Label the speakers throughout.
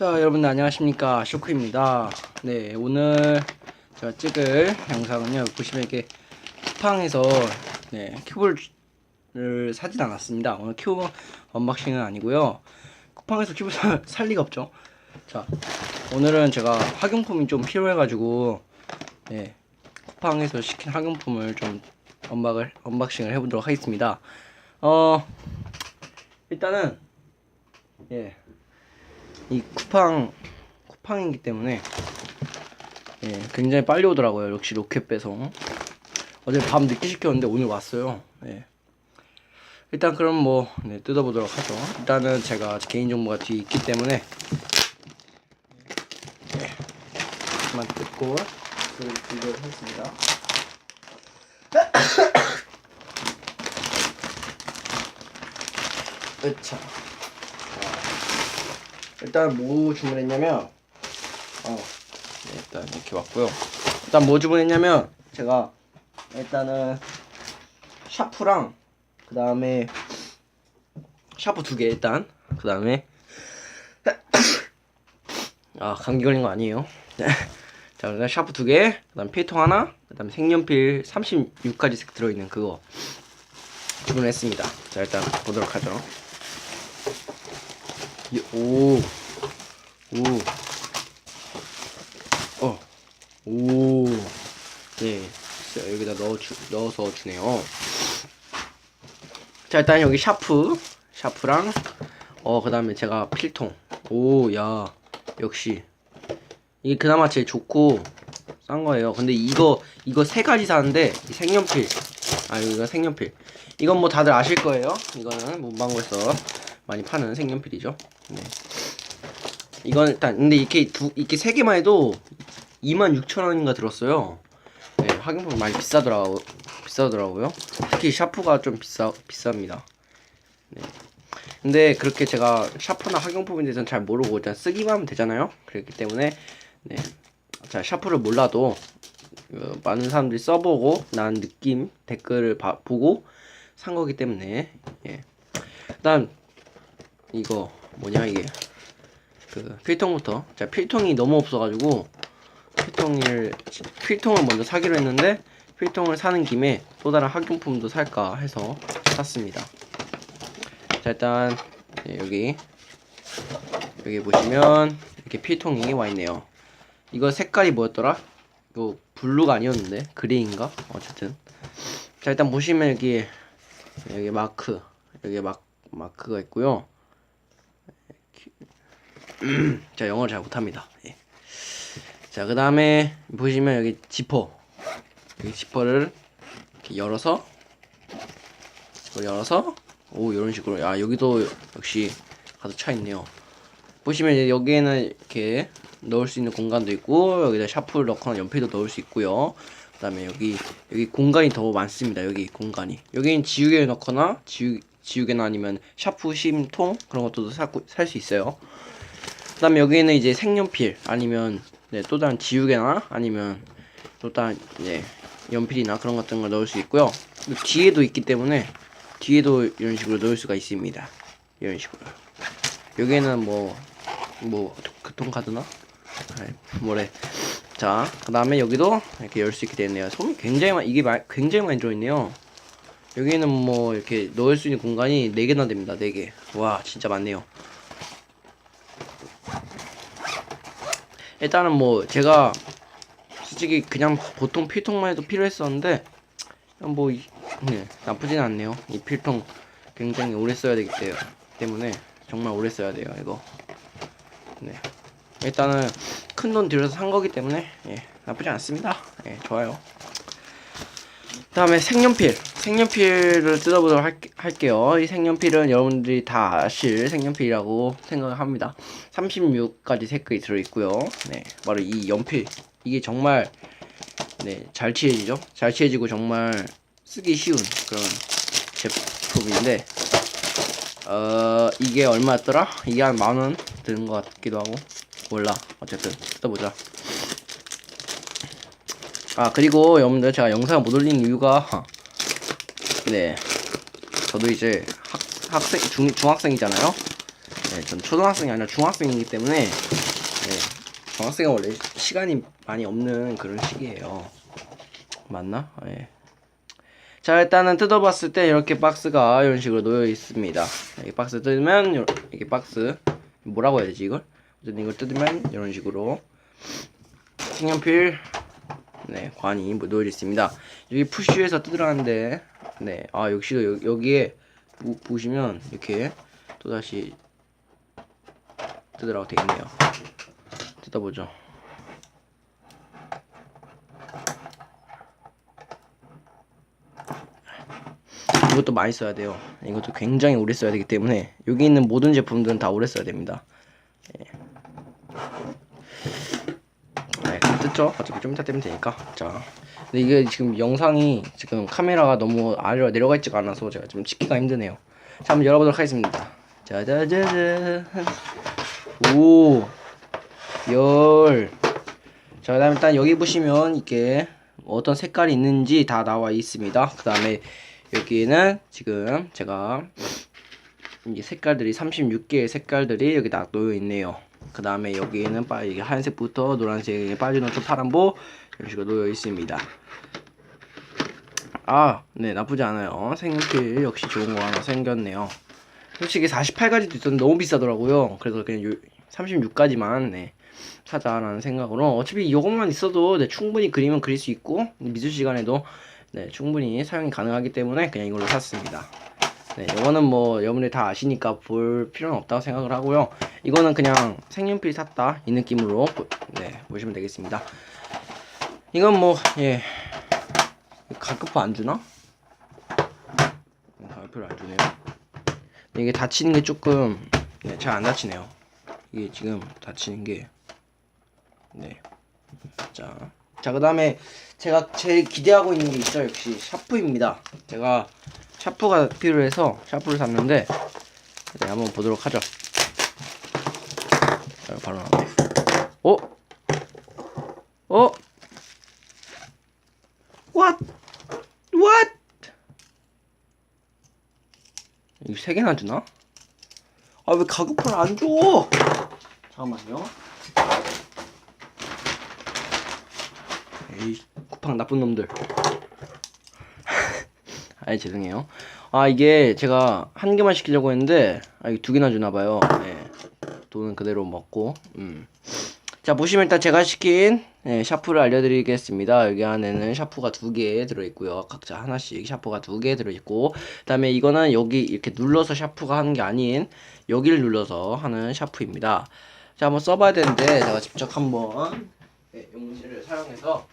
Speaker 1: 자 여러분 안녕하십니까? 쇼크입니다. 네 오늘 제가 찍을 영상은요 보시면 이렇게 쿠팡에서 네 큐브를 사진 않았습니다. 오늘 큐브 언박싱은 아니고요. 쿠팡에서 큐브 사, 살 리가 없죠. 자 오늘은 제가 학용품이 좀 필요해 가지고 네 쿠팡에서 시킨 학용품을 좀 언박을 언박싱을 해보도록 하겠습니다. 어 일단은 예 이 쿠팡 쿠팡이기 때문에 예, 굉장히 빨리 오더라고요. 역시 로켓 배송. 어제 밤 늦게 시켰는데 오늘 왔어요. 예. 일단 그럼 뭐 네, 뜯어보도록 하죠. 일단은 제가 개인 정보가 뒤에 있기 때문에 예. 만 뜯고 비교를 하겠습니다. 으차. 일단 뭐 주문했냐면 어 네, 일단 이렇게 왔고요 일단 뭐 주문했냐면 제가 일단은 샤프랑 그 다음에 샤프 두 개 일단 그 다음에 아 감기 걸린 거 아니에요 네. 자 일단 샤프 두 개, 그 다음 필통 하나, 그 다음 색연필 36가지 색 들어있는 그거 주문했습니다. 자 일단 보도록 하죠. 이- 오, 오, 어, 오, 네, 자, 여기다 넣어 주, 넣어서 주네요. 자, 일단 여기 샤프, 샤프랑, 어, 그 다음에 제가 필통. 오, 야, 역시. 이게 그나마 제일 좋고, 싼 거예요. 근데 이거, 이거 세 가지 사는데, 이 색연필. 아, 이거 색연필. 이건 뭐 다들 아실 거예요. 이거는 문방구에서 많이 파는 색연필이죠. 네. 이건 일단 근데 이렇게 두 이렇게 세 개만 해도 26,000원인가 들었어요. 네, 학용품 많이 비싸더라고 비싸더라고요. 특히 샤프가 좀 비싸 비쌉니다. 네. 근데 그렇게 제가 샤프나 학용품에 대해서는 잘 모르고 일단 쓰기만 하면 되잖아요. 그렇기 때문에 네. 자, 샤프를 몰라도 어, 많은 사람들이 써보고 난 느낌 댓글을 봐- 보고 산 거기 때문에 예. 일단 이거 뭐냐 이게 그 필통부터 자 필통이 너무 없어가지고 필통을 필통을 먼저 사기로 했는데 필통을 사는 김에 또 다른 학용품도 살까 해서 샀습니다. 자 일단 예, 여기 여기 보시면 이렇게 필통이 와 있네요. 이거 색깔이 뭐였더라? 이거 블루가 아니었는데 그레이인가? 어쨌든 자 일단 보시면 여기 여기 마크 여기 막 마크가 있고요. 자 영어를 잘 못합니다. 예. 자 그 다음에 보시면 여기 지퍼 여기 지퍼를 이렇게 열어서 열어서 오 이런 식으로 아 여기도 역시 가득 차 있네요. 보시면 이제 여기에는 이렇게 넣을 수 있는 공간도 있고 여기다 샤프를 넣거나 연필도 넣을 수 있고요. 그 다음에 여기 여기 공간이 더 많습니다. 여기 공간이 여기는 지우개를 넣거나 지우 지우개나 아니면 샤프 심통 그런 것도 살 수 있어요. 그다음에 여기는 이제 색연필 아니면 네, 또 다른 지우개나 아니면 또 다른 이제 연필이나 그런 걸 넣을 수 있고요. 그리고 뒤에도 있기 때문에 뒤에도 이런 식으로 넣을 수가 있습니다. 이런 식으로. 여기에는 뭐, 뭐, 교통카드나? 아이, 뭐래. 자, 그 다음에 여기도 이렇게 열 수 있게 되네요. 솜이 굉장히 많이, 이게 마, 굉장히 많이 들어있네요. 여기는 뭐, 이렇게 넣을 수 있는 공간이 4개나 됩니다. 4개. 와, 진짜 많네요. 일단은 뭐, 제가 솔직히 그냥 보통 필통만 해도 필요했었는데, 뭐, 이- 네, 나쁘진 않네요. 이 필통 굉장히 오래 써야 되기 때- 때문에 정말 오래 써야 돼요, 이거. 네. 일단은 큰 돈 들여서 산 거기 때문에 예, 나쁘지 않습니다. 예, 좋아요. 다음에 색연필. 색연필을 뜯어보도록 할, 할게요. 이 색연필은 여러분들이 다 아실 색연필이라고 생각합니다. 36가지 색깔이 들어있고요. 네, 바로 이 연필. 이게 정말 네, 잘 칠해지죠? 잘 칠해지고 정말 쓰기 쉬운 그런 제품인데 어 이게 얼마였더라? 이게 한 만원 드는 것 같기도 하고 몰라 어쨌든 뜯어보자 아 그리고 여러분들 제가 영상을 못 올리는 이유가 네 저도 이제 학, 학생 중, 중학생이잖아요 네, 네, 전 초등학생이 아니라 중학생이기 때문에 네, 중학생은 원래 시간이 많이 없는 그런 시기예요. 맞나? 예. 자 일단은 뜯어봤을 때 이렇게 박스가 이런 식으로 놓여 있습니다. 이 박스 뜯으면 요- 이게 박스 뭐라고 해야 되지 이걸? 어쨌든 이걸 뜯으면 이런 식으로 색연필 네 관이 뭐 놓여 있습니다. 여기 푸쉬에서 뜯으라는데 네 아 역시도 여, 여기에 보, 보시면 이렇게 또 다시 뜯으라고 되겠네요. 뜯어보죠. 이것도 많이 써야 돼요. 이것도 굉장히 오래 써야 되기 때문에 여기 있는 모든 제품들은 다 오래 써야 됩니다. 예. 네, 다 뜯죠? 어차피 좀 이따 떼면 되니까. 자, 근데 이게 지금 영상이 지금 카메라가 너무 아래로 내려가 있지가 않아서 제가 좀 찍기가 힘드네요. 자, 한번 열어보도록 하겠습니다. 짜자자잔. 오, 열. 자, 그다음에 일단 여기 보시면 이게 어떤 색깔이 있는지 다 나와 있습니다. 그 다음에 여기에는 지금 제가 이 색깔들이 36개의 색깔들이 여기 다 놓여 있네요. 그 다음에 여기에는 빠 이게 하얀색부터 노란색에 빠지노트 파란보 이런 식으로 놓여 있습니다. 아, 네 나쁘지 않아요. 색연필 역시 좋은 거 하나 생겼네요. 솔직히 48가지도 있었는데 너무 비싸더라고요. 그래서 그냥 요 36가지만 네, 사자라는 생각으로 어차피 이것만 있어도 네, 충분히 그림은 그릴 수 있고 미술 시간에도 네, 충분히 사용이 가능하기 때문에 그냥 이걸로 샀습니다. 네, 이거는 뭐 여러분들 다 아시니까 볼 필요는 없다고 생각을 하고요. 이거는 그냥 색연필 샀다 이 느낌으로 보, 네, 보시면 되겠습니다. 이건 뭐 예. 가격표 안 주나? 가격표를 안 주네요. 이게 닫히는 게 조금 네, 잘안 닫히네요. 이게 지금 닫히는 게 네. 자, 자 그다음에 제가 제일 기대하고 있는 게 있죠. 역시 샤프입니다. 제가 샤프가 필요해서 샤프를 샀는데 네, 한번 보도록 하죠. 자, 바로 나오네. 어? 어? What? What? 이거 세 개나 주나? 아 왜 가격표를 안 줘? 잠깐만요. 에이 쿠팡 나쁜 놈들. 아이 죄송해요. 아 이게 제가 한 개만 시키려고 했는데 아 이게 두 개나 주나 봐요. 네. 돈은 그대로 먹고. 음. 자 보시면 일단 제가 시킨 예, 샤프를 알려드리겠습니다. 여기 안에는 샤프가 두 개 들어있고요. 각자 하나씩 샤프가 두 개 들어있고 그 다음에 이거는 여기 이렇게 눌러서 샤프가 하는 게 아닌 여기를 눌러서 하는 샤프입니다. 자 한번 써봐야 되는데 제가 직접 한번 예, 용지를 사용해서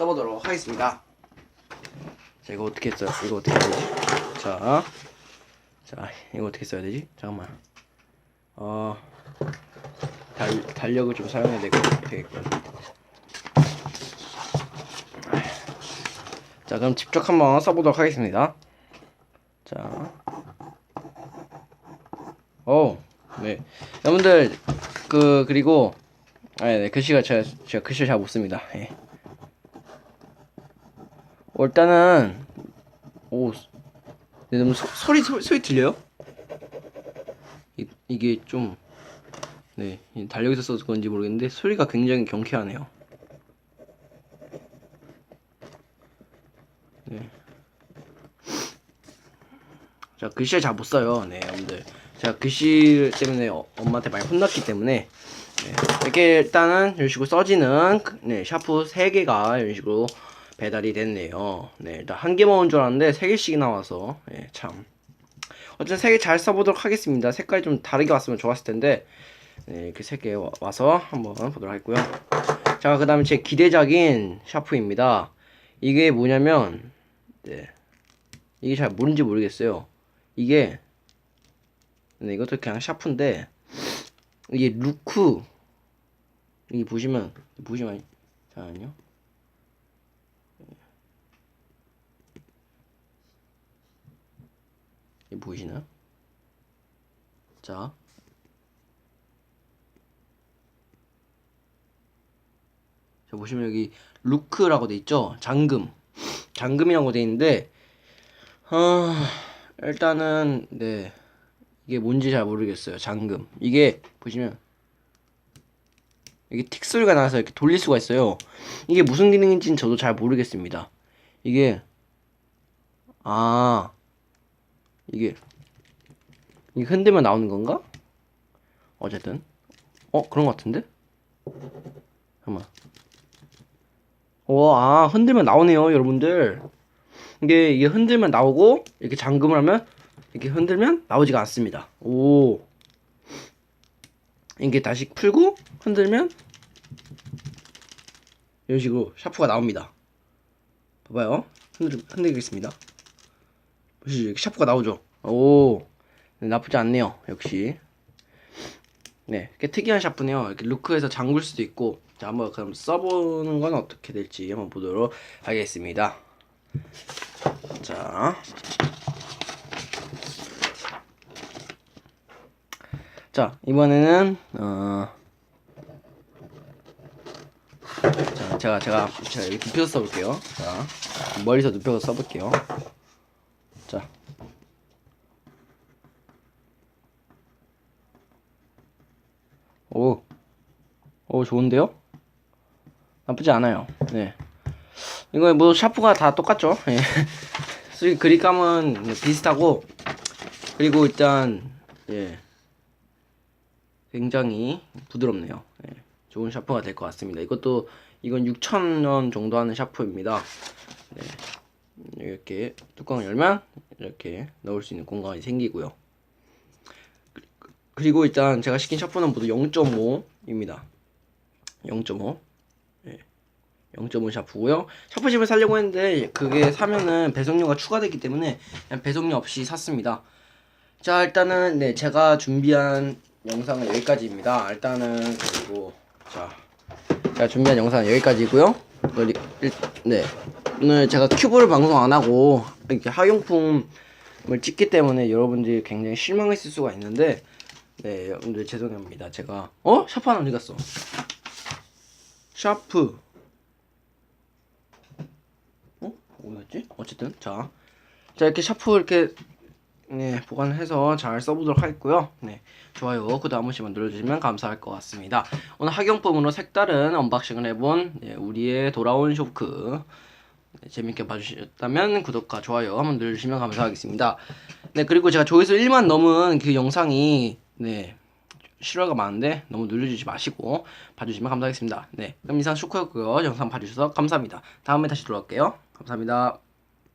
Speaker 1: 써보도록 하겠습니다. 자 이거 어떻게 써요? 이거 어떻게 해야 되지? 자, 자 이거 어떻게 써야 되지? 잠깐만. 어 달, 달력을 좀 사용해야 되고 되겠군. 자 그럼 직접 한번 써보도록 하겠습니다. 자, 오, 네, 여러분들 그 그리고 아, 네, 글씨가 제가 제가 글씨를 잘 못 씁니다. 예. 어, 일단은 오, 네, 너무 소, 소리 소, 소리 들려요? 이, 이게 좀 네, 이 달력에서 써서 그런지 모르겠는데 소리가 굉장히 경쾌하네요. 네. 자, 글씨를 잘 못 써요. 네, 여러분들. 제가 글씨 때문에 어, 엄마한테 많이 혼났기 때문에 네, 이렇게 일단은 이런 식으로 써지는 그- 네, 샤프 3개가 이런 식으로 배달이 됐네요. 네, 일단 한 개만 온줄 알았는데 3개씩 나와서 네, 참. 어쨌든 3개 잘 써보도록 하겠습니다. 색깔이 좀 다르게 왔으면 좋았을 텐데 네, 3개 와서 한번 보도록 하겠고요. 자, 그 다음에 제 기대작인 샤프입니다. 이게 뭐냐면 네, 이게 잘 뭔지 모르겠어요. 이게 네, 이것도 그냥 샤프인데 이게 루크 여기 보시면 보시면 잠깐만요. 보이시나요? 자. 자, 보시면 여기 루크라고 돼 있죠? 잠금. 잠금이라고 돼 있는데 어, 일단은 네 이게 뭔지 잘 모르겠어요. 잠금. 이게 보시면 이게 틱 소리가 나서 이렇게 돌릴 수가 있어요. 이게 무슨 기능인지는 저도 잘 모르겠습니다. 이게 아 이게 이게 흔들면 나오는 건가? 어쨌든 어 그런 것 같은데? 잠깐만. 오, 아 흔들면 나오네요, 여러분들. 이게 이게 흔들면 나오고 이렇게 잠금을 하면 이렇게 흔들면 나오지가 않습니다. 오. 이게 다시 풀고 흔들면 이런 식으로 샤프가 나옵니다. 봐봐요. 흔들 흔들겠습니다. 보시죠, 샤프가 나오죠. 오, 네, 나쁘지 않네요. 역시. 네, 이렇게 특이한 샤프네요. 이렇게 루크에서 잠글 수도 있고. 자, 한번 그럼 써보는 건 어떻게 될지 한번 보도록 하겠습니다. 자. 자, 이번에는 어 자, 제가 제가 제가 눕혀서 써볼게요. 자, 멀리서 눕혀서 써볼게요. 자, 오, 오 좋은데요? 나쁘지 않아요. 네, 이거 뭐 샤프가 다 똑같죠. 예. 솔직히 그립감은 비슷하고 그리고 일단 예 굉장히 부드럽네요. 예. 좋은 샤프가 될 것 같습니다. 이것도 이건 6,000원 정도 하는 샤프입니다. 네. 이렇게 뚜껑을 열면 이렇게 넣을 수 있는 공간이 생기고요. 그리고 일단 제가 시킨 샤프는 모두 0.5입니다. 0.5. 예. 0.5 샤프고요. 샤프집을 사려고 했는데 그게 사면은 배송료가 추가되기 때문에 그냥 배송료 없이 샀습니다. 자 일단은 네 제가 준비한 영상은 여기까지입니다. 일단은 그리고 자 제가 준비한 영상은 여기까지고요. 네 오늘 제가 큐브를 방송 안 하고 이렇게 학용품을 찍기 때문에 여러분들이 굉장히 실망했을 수가 있는데 네 여러분들 죄송합니다. 제가 어 샤프 하나 어디 갔어? 샤프 어 어디갔지? 어쨌든 자, 자 이렇게 샤프 이렇게 네, 보관해서 잘 써보도록 하겠고요. 네, 좋아요, 구독 한 번씩만 눌러주시면 감사할 것 같습니다. 오늘 학용품으로 색다른 언박싱을 해본 네, 우리의 돌아온 쇼크 네, 재밌게 봐주셨다면 구독과 좋아요 한번 눌러주시면 감사하겠습니다. 네, 그리고 제가 조회수 1만 넘은 그 영상이 네 실화가 많은데 너무 눌러주지 마시고 봐주시면 감사하겠습니다. 네, 그럼 이상 쇼크였고요. 영상 봐주셔서 감사합니다. 다음에 다시 돌아올게요. 감사합니다.